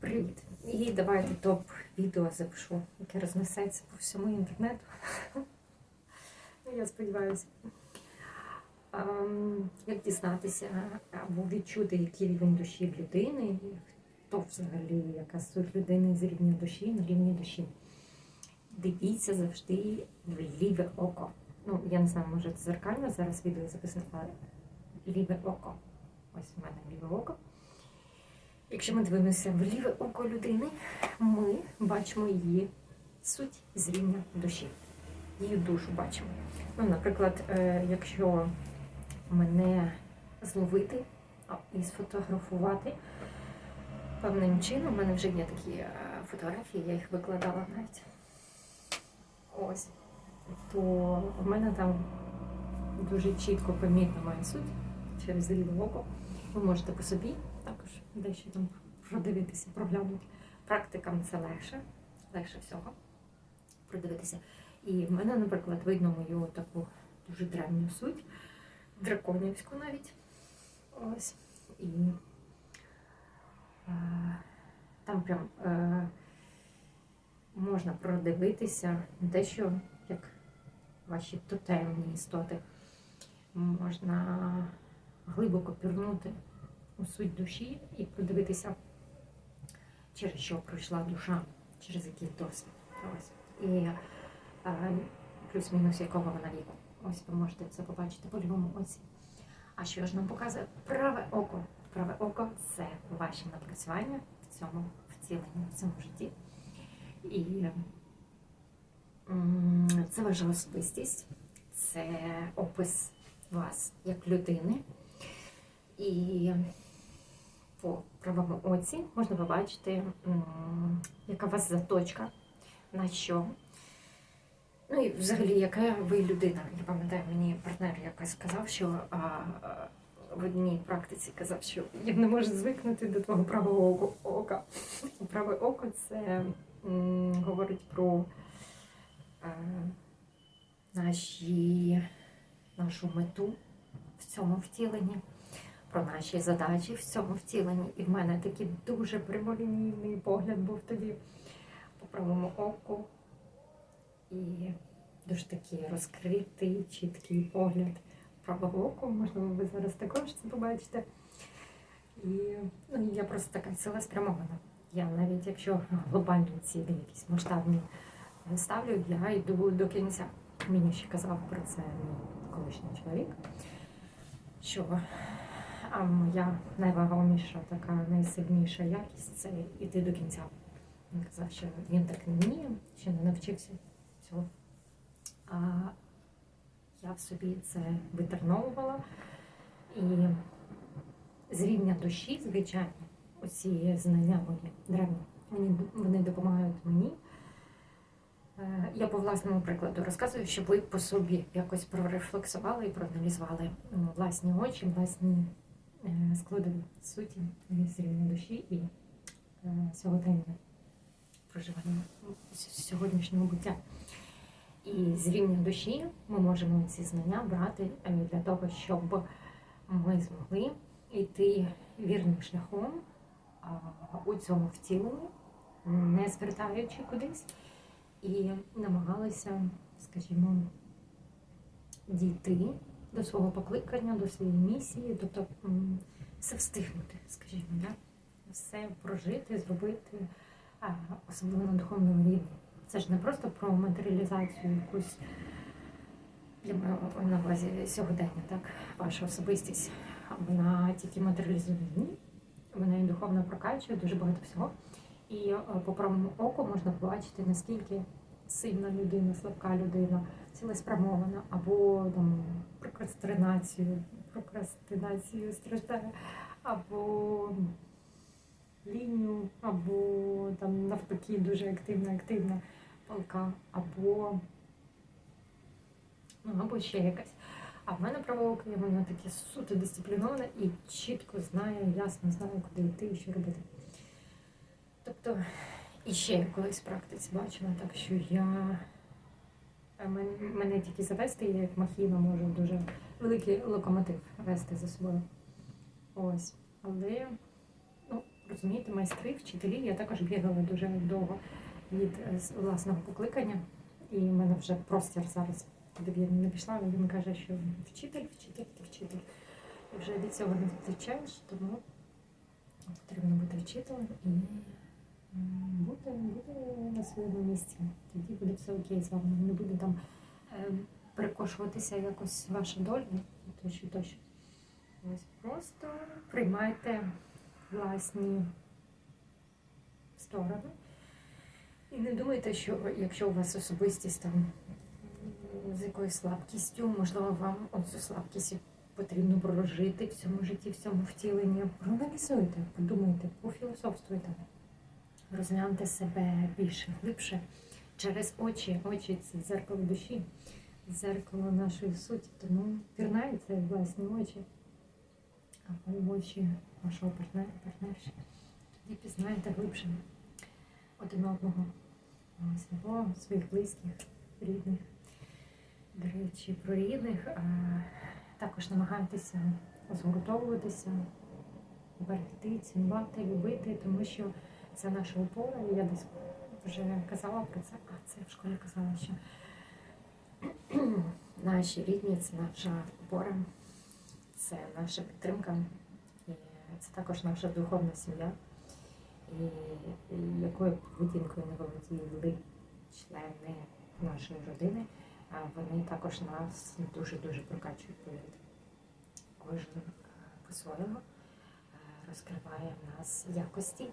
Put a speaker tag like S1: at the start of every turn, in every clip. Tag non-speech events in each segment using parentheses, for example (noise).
S1: Привіт! І давайте топ-відео запишу, яке рознесеться по всьому інтернету. (laughs) Ну, Я сподіваюся. Ем, Як дізнатися або відчути, який рівень душі в людини, хто взагалі, яка суть людини з рівня душі на рівні душі. Дивіться завжди в ліве око. Ну, я не знаю, може це зеркально зараз відео записано, але ліве око. Ось у мене ліве око. Якщо ми дивимося в ліве око людини, ми бачимо її суть з рівня душі, її душу бачимо. Ну, наприклад, е, якщо мене зловити і сфотографувати певним чином, у мене вже є такі е, фотографії, я їх викладала навіть. Ось. То в мене там дуже чітко помітна моя суть через ліве око. Ви можете по собі також дещо там продивитися, проглянути. Практикам це легше, легше всього продивитися. І в мене, наприклад, видно мою таку дуже древню суть, драконівську навіть. Ось. І е, там прям е, можна продивитися те, що як ваші тотемні істоти. Можна глибоко пірнути у суть душі і подивитися, через що пройшла душа, через який досвід. Ось. І е, плюс-мінус якого вона віку. Ось ви можете це побачити по лівому оці. А що ж нам показує праве око? Праве око це ваші напрацювання в цьому втіленні, в цьому житті. І це ваша особистість, це опис вас як людини. І по правому оці можна побачити, яка у вас заточка, на що. Ну і взагалі, яка ви людина. Я пам'ятаю, мені партнер якось сказав, що а, а, в одній практиці казав, що я не можу звикнути до твого правого ока. Праве око це м, говорить про е, наші, нашу мету в цьому втіленні про наші задачі в цьому втіленні. І в мене такий дуже прямолінійний погляд був тоді по правому оку. І дуже такий розкритий, чіткий погляд правого оку. Можливо, ви зараз також це побачите. І ну, я просто така цілеспрямована. Я навіть якщо глобальні цілі, якісь масштабні ставлю, я йду до кінця. Мені ще казав про це колишній чоловік, що а моя найвагоміша, така найсильніша якість це йти до кінця. Він казав, що він так не вміє, ще не навчився цього. А я в собі це витерновувала. І з рівня душі, звичайно, оці знання мої древні, вони, вони допомагають мені. Е, Я по власному прикладу розказую, щоб ви по собі якось прорефлексували і проаналізували власні очі, власні складові суті з рівня душі і е, сьогодення проживання сьогоднішнього буття. І з рівня душі ми можемо ці знання брати е, для того, щоб ми змогли йти вірним шляхом у цьому втіленні, не звертаючи кудись, і намагалися, скажімо, дійти до свого покликання, до своєї місії, тобто все встигнути, скажімо, да? все прожити, зробити, особливо на духовному рівні. Це ж не просто про матеріалізацію якусь я маю на увазі сьогодення, так, ваша особистість. Вона тільки матеріалізує ні, вона і духовно прокачує дуже багато всього. І е, по правому оку можна побачити, наскільки сильна людина, слабка людина, цілеспрямована, або там прокрастинацію, прокрастинацію страждає, або лінію, або там навпаки дуже активна, активна палка, або ну, або ще якась. А в мене правооке, воно таке суто дисципліноване і чітко знає, ясно знає, куди йти і що робити. Тобто, і ще я колись в практиці бачила, так що я мене тільки завести, я як махіна можу дуже великий локомотив вести за собою. Ось. Але ну, розумієте, майстри, вчителі. Я також бігала дуже довго від е, власного покликання, і в мене вже простір зараз. Куди я не пішла, він каже, що вчитель, вчитель, ти вчитель. І вже від цього не втрачаєш, тому потрібно бути вчителем і бути, бути на своєму місці. Тоді буде все окей з вами. Не буде там е, перекошуватися якось ваша доля, тощо, тощо. Ось просто приймайте власні сторони. І не думайте, що якщо у вас особистість там з якоюсь слабкістю, можливо, вам оцю слабкість потрібно прожити в цьому житті, в цьому втіленні. Проаналізуйте, подумайте, пофілософствуйте, розгляньте себе більше, глибше через очі. Очі це дзеркало душі, дзеркало нашої суті. Тому пірнайте в власні очі або очі вашого партнера, партнерші. Тоді пізнаєте глибше один одного, або своїх близьких, рідних. До речі, про рідних також намагайтеся згуртовуватися, берегти, цінувати, любити, тому що це наша опора. Я десь вже казала про це, а це в школі казала, що (clears throat) наші рідні це наша опора, це наша підтримка, і це також наша духовна сім'я. І, якою поведінкою не володіли члени нашої родини, вони також нас дуже-дуже прокачують, повірте. Кожен е, по-своєму е, розкриває в нас якості,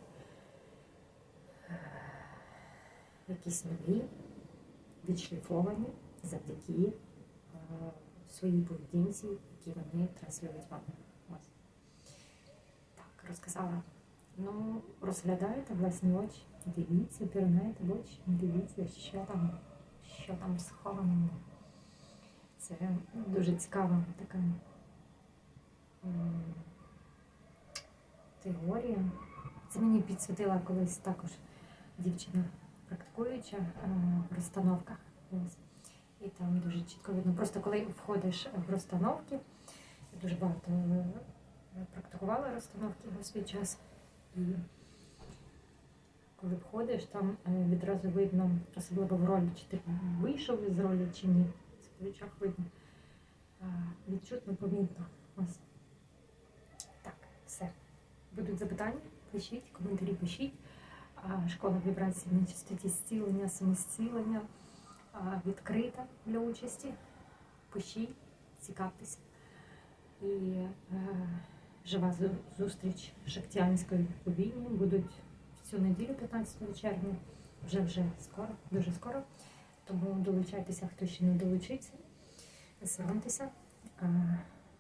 S1: якісь нові, відшліфовані завдяки е, своїй поведінці, які вони транслюють вам. Так, розказала. Ну, розглядайте власні очі, дивіться, пірнаєте в очі, дивіться, що там, що там сховано. Це дуже цікава така теорія. Це мені підсвітила колись також дівчина практикуюча е, в розстановках. І там дуже чітко видно. Просто коли входиш в розстановки, я дуже багато е, практикувала розстановки у свій час. І коли входиш, там е, відразу видно, особливо в ролі, чи ти вийшов із ролі, чи ні. Це по очах видно. Відчутно, помітно. Ось. Так, все. Будуть запитання, пишіть, коментарі пишіть. Школа вібрацій на чистоті зцілення, самозцілення відкрита для участі. Пишіть, цікавтеся. І е, жива зустріч Шахтянської повінні будуть в цю неділю, 15 червня, вже вже скоро, дуже скоро. Тому долучайтеся, хто ще не долучиться, соромтеся.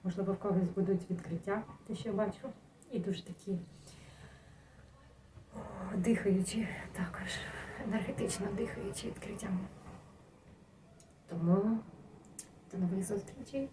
S1: Можливо, в когось будуть відкриття, те, що я бачу, і дуже такі о, дихаючі, також енергетично дихаючи відкриттям. Тому до нових зустрічей.